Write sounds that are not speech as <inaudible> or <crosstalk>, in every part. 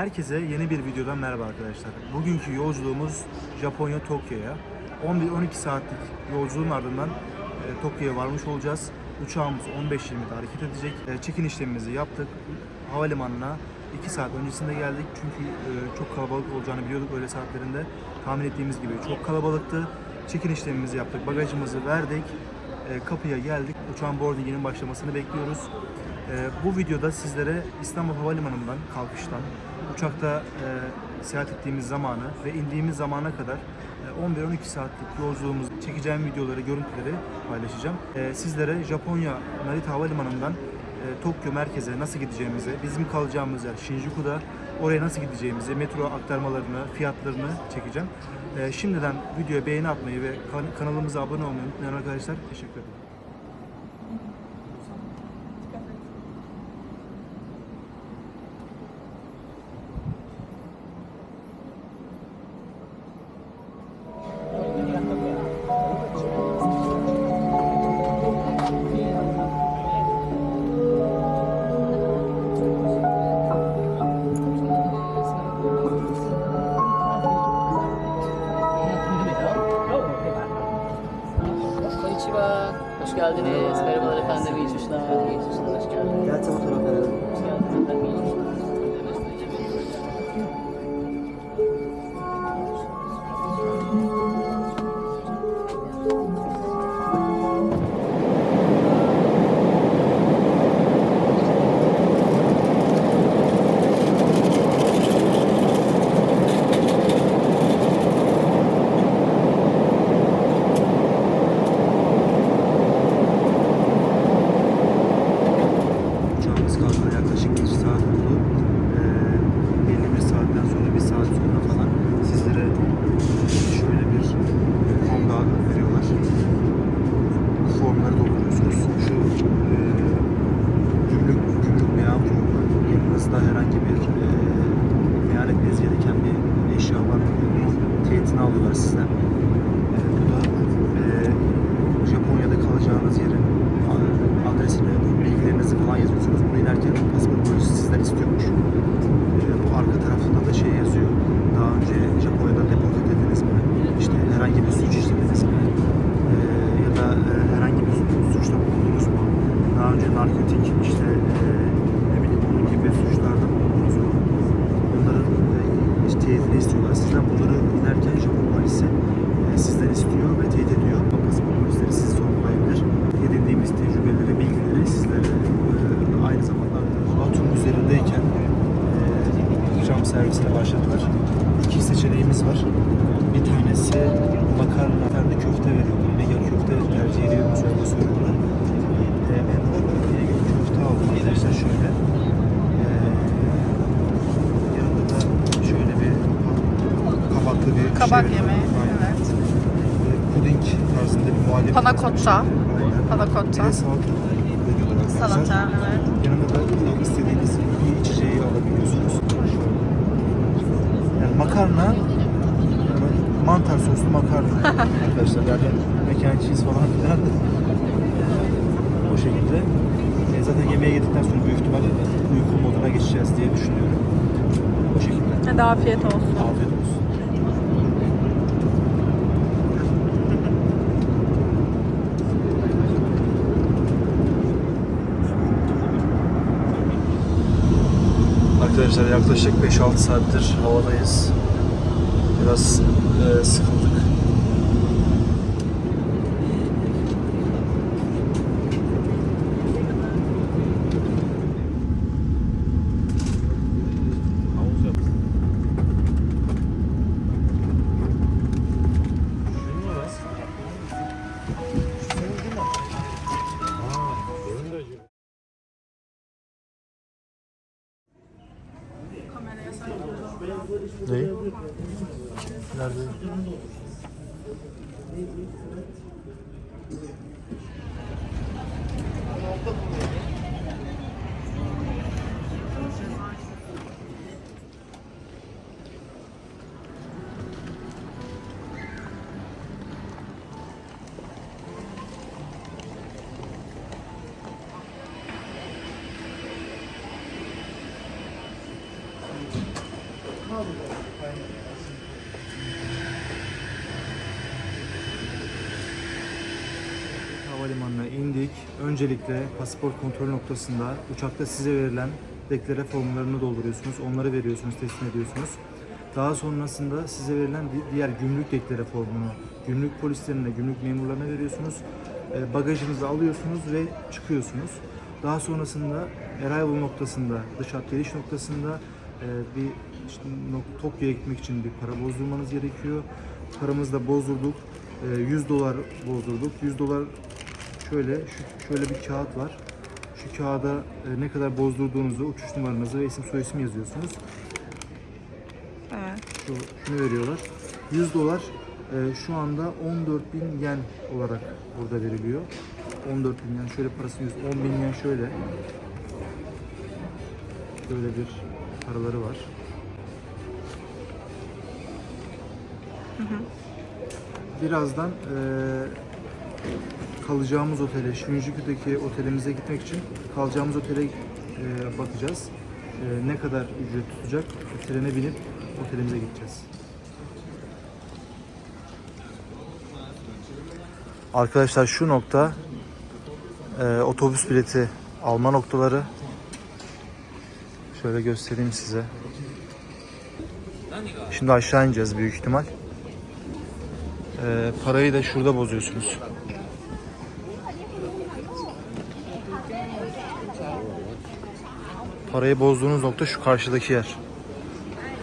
Herkese yeni bir videodan merhaba arkadaşlar. Bugünkü yolculuğumuz Japonya Tokyo'ya. 11-12 saatlik yolculuğun ardından e, Tokyo'ya varmış olacağız. Uçağımız 15.20'de hareket edecek. E, check-in işlemimizi yaptık. Havalimanına 2 saat öncesinde geldik çünkü e, çok kalabalık olacağını biliyorduk öğle saatlerinde. Tahmin ettiğimiz gibi çok kalabalıktı. Check-in işlemimizi yaptık, bagajımızı verdik. E, kapıya geldik. Uçağın boardinginin başlamasını bekliyoruz. Ee, bu videoda sizlere İstanbul Havalimanı'ndan kalkıştan uçakta e, seyahat ettiğimiz zamanı ve indiğimiz zamana kadar e, 11-12 saatlik yolculuğumuz çekeceğim videoları, görüntüleri paylaşacağım. E, sizlere Japonya Narita Havalimanı'ndan e, Tokyo merkeze nasıl gideceğimizi, bizim kalacağımız yer Shinjuku'da, oraya nasıl gideceğimizi, metro aktarmalarını, fiyatlarını çekeceğim. E, şimdiden videoya beğeni atmayı ve kan- kanalımıza abone olmayı unutmayın arkadaşlar. Teşekkür ederim. Hoş geldiniz. Merhabalar efendim. İyi uçuşlar. İyi uçuşlar. Hoş geldiniz. Gel tam o tarafa. Hoş geldiniz efendim. İyi uçuşlar. Uçağımız kalkalı yaklaşık 1 saat oldu. Ee, belli bir saatten sonra, bir saat sonra falan sizlere şöyle bir form daha veriyorlar. Bu formları dolduruyorsunuz. Şu e, gümrük, gümrük beyan formu. Yanınızda herhangi bir e, beyan etmeniz gereken bir eşya var mı? Bunun teyitini alıyorlar sizden. E, bu da e, Japonya'da kalacağınız yerin a- adresini, bilgilerinizi falan yazıyorsunuz. Bunu inerken pasaport polisi sizden istiyormuş. Ee, bu arka tarafında da şey yazıyor. Daha önce Japonya'da deport edildiniz mi? İşte herhangi bir suç işlediniz mi? Ee, ya da e, herhangi bir su- suçta bulundunuz mu? Daha önce narkotik işte e, ne bileyim bunun gibi suçlarda bulundunuz mu? Onların e, işte teyitini istiyorlar. Sizden bunları inerken Japon polisi e, sizden istiyor ve teyit ediyor. Pasaport polisleri sizi sorgulayabilir. Edindiğimiz tecrübeleri, bilgileri sizlere e, aynı zamanda Batum üzerindeyken e, ikram servisine başladılar. İki seçeneğimiz var. Bir tanesi makarna, bir tane de köfte veriyorlar. Mega köfte tercih ediyoruz, öyle söylüyorlar. E, ben de mega köfte aldım arkadaşlar şöyle. E, yanında da şöyle bir kabaklı bir Kabak şey yemeği. Aynen. Evet. E, puding tarzında bir muhallebi. Panna tarzında bir cotta. şey. Aynen. Panna Bir cotta. de salata evet. Yanında da istediğiniz bir içeceği alabiliyorsunuz. Yani makarna, mantar soslu makarna <laughs> arkadaşlar. Mac and cheese falan filan. O şekilde. E, zaten yemeğe yedikten sonra büyük ihtimalle uyku moduna geçeceğiz diye düşünüyorum. O şekilde. Hadi afiyet olsun. Afiyet olsun. Arkadaşlar yaklaşık 5-6 saattir havadayız. Biraz e, sıkıldık. Ne? Nerede? İndik. Öncelikle pasaport kontrol noktasında uçakta size verilen deklare formlarını dolduruyorsunuz. Onları veriyorsunuz, teslim ediyorsunuz. Daha sonrasında size verilen di- diğer gümrük deklare formunu gümrük polislerine, gümrük memurlarına veriyorsunuz. E, bagajınızı alıyorsunuz ve çıkıyorsunuz. Daha sonrasında arrival noktasında, dış hat geliş noktasında e, bir işte, Tokyo'ya gitmek için bir para bozdurmanız gerekiyor. Paramızı da bozdurduk. E, 100 dolar bozdurduk. 100 dolar şöyle şu, şöyle bir kağıt var. Şu kağıda e, ne kadar bozdurduğunuzu, uçuş numaranızı ve isim soyisim yazıyorsunuz. Evet. Şu, şunu veriyorlar. 100 dolar e, şu anda 14 bin yen olarak burada veriliyor. 14 bin yen şöyle parası 100, 10 bin yen şöyle. Böyle bir paraları var. Birazdan e, kalacağımız otele, Shinjuku'daki otelimize gitmek için kalacağımız otele e, bakacağız. E, ne kadar ücret tutacak? Trene binip otelimize gideceğiz. Arkadaşlar şu nokta e, otobüs bileti alma noktaları. Şöyle göstereyim size. Şimdi aşağı ineceğiz büyük ihtimal. E, parayı da şurada bozuyorsunuz. Parayı bozduğunuz nokta şu karşıdaki yer.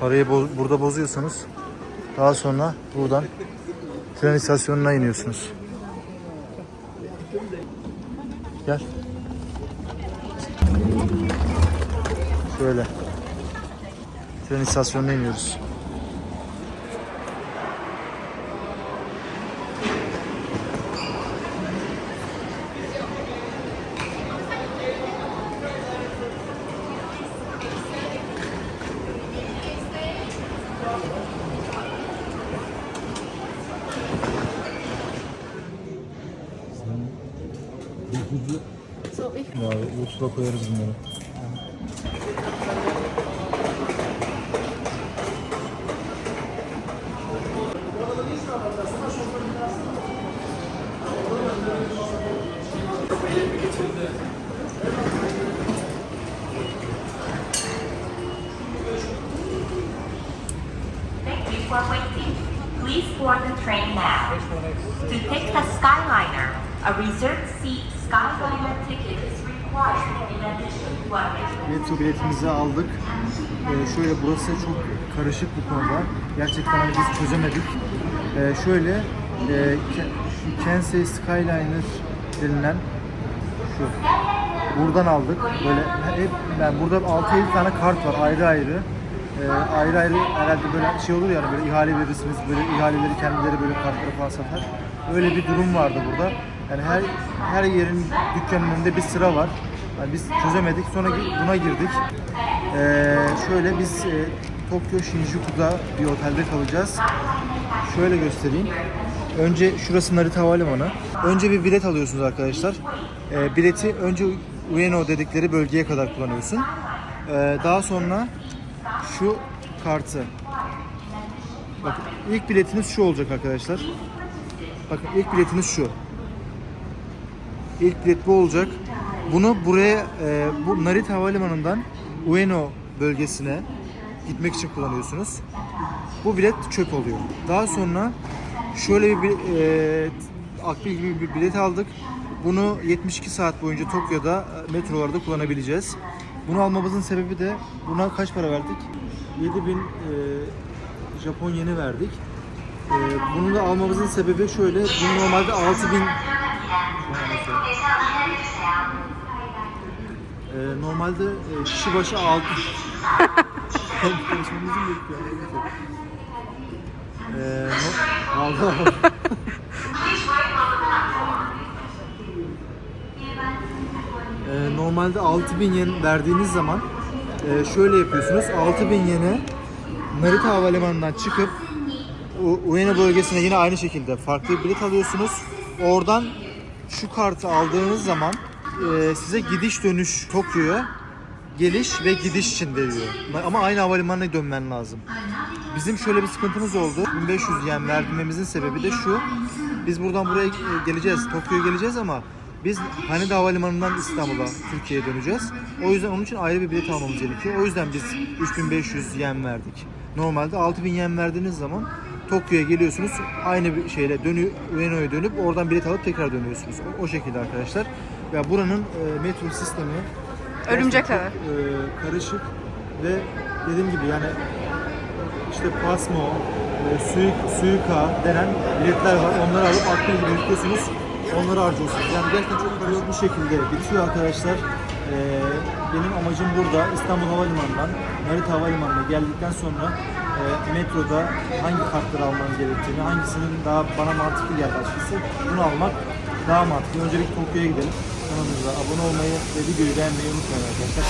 Parayı boz- burada bozuyorsunuz. Daha sonra buradan tren istasyonuna iniyorsunuz. Gel. Şöyle. Tren istasyonuna iniyoruz. Abi YouTube'a koyarız bunları. Thank you for waiting. Please board the train now. To take the Skyliner, a reserved seat Metro biletimizi aldık. Ee, şöyle burası çok karışık bu konuda. Gerçekten hani biz çözemedik. Ee, şöyle e, şu Skyliner denilen şu. Buradan aldık. Böyle hep yani burada 6-7 tane kart var ayrı ayrı. Ee, ayrı ayrı herhalde böyle şey olur ya hani böyle ihale verirsiniz böyle ihaleleri kendileri böyle kartları falan satar. Öyle bir durum vardı burada. Yani her her yerin dükkanının önünde bir sıra var. Yani biz çözemedik. Sonra buna girdik. Ee, şöyle biz e, Tokyo Shinjuku'da bir otelde kalacağız. Şöyle göstereyim. Önce şurası Narita Havalimanı. Önce bir bilet alıyorsunuz arkadaşlar. Ee, bileti önce Ueno dedikleri bölgeye kadar kullanıyorsun. Ee, daha sonra şu kartı. Bakın ilk biletiniz şu olacak arkadaşlar. Bakın ilk biletiniz şu. İlk bilet bu olacak. Bunu buraya e, bu Narita Havalimanı'ndan Ueno bölgesine gitmek için kullanıyorsunuz. Bu bilet çöp oluyor. Daha sonra şöyle bir e, akbil gibi bir bilet aldık. Bunu 72 saat boyunca Tokyo'da e, metrolarda kullanabileceğiz. Bunu almamızın sebebi de buna kaç para verdik? 7000 e, Japon yeni verdik. E, bunu da almamızın sebebi şöyle. Bunu normalde 6000 e, normalde e, kişi başı 6 Konuşmamızı bekliyor. Eee no, Allah Eee, normalde 6000 yen verdiğiniz zaman eee, şöyle yapıyorsunuz. 6000 yene Narita Havalimanı'ndan çıkıp U- Ueno bölgesine yine aynı şekilde farklı bir bilet alıyorsunuz. Oradan şu kartı aldığınız zaman eee, size gidiş dönüş Tokyo'ya geliş ve gidiş için veriyor. Ama aynı havalimanına dönmen lazım. Bizim şöyle bir sıkıntımız oldu. 1500 yen vermemizin sebebi de şu. Biz buradan buraya e, geleceğiz, Tokyo'ya geleceğiz ama biz Haneda Havalimanı'ndan İstanbul'a, Türkiye'ye döneceğiz. O yüzden onun için ayrı bir bilet almamız gerekiyor. O yüzden biz 3500 yen verdik. Normalde 6000 yen verdiğiniz zaman Tokyo'ya geliyorsunuz. Aynı bir şeyle dönüyor, Ueno'ya dönüp oradan bilet alıp tekrar dönüyorsunuz. O, o şekilde arkadaşlar. Ya buranın e, metro sistemi Örümcek çok, e, karışık ve dediğim gibi yani işte Pasmo, e, Suik- Suica denen biletler var. Onları alıp akbil gibi yüklüyorsunuz. Onları harcıyorsunuz. Yani gerçekten çok karışık bir şekilde bitiyor arkadaşlar. E, benim amacım burada İstanbul Havalimanı'ndan Narita Havalimanı'na geldikten sonra e, metroda hangi kartları almam gerektiğini, hangisinin daha bana mantıklı geldi açıkçası bunu almak daha mantıklı. Öncelikle Tokyo'ya gidelim. Kanalımıza abone olmayı ve videoyu beğenmeyi unutmayın arkadaşlar.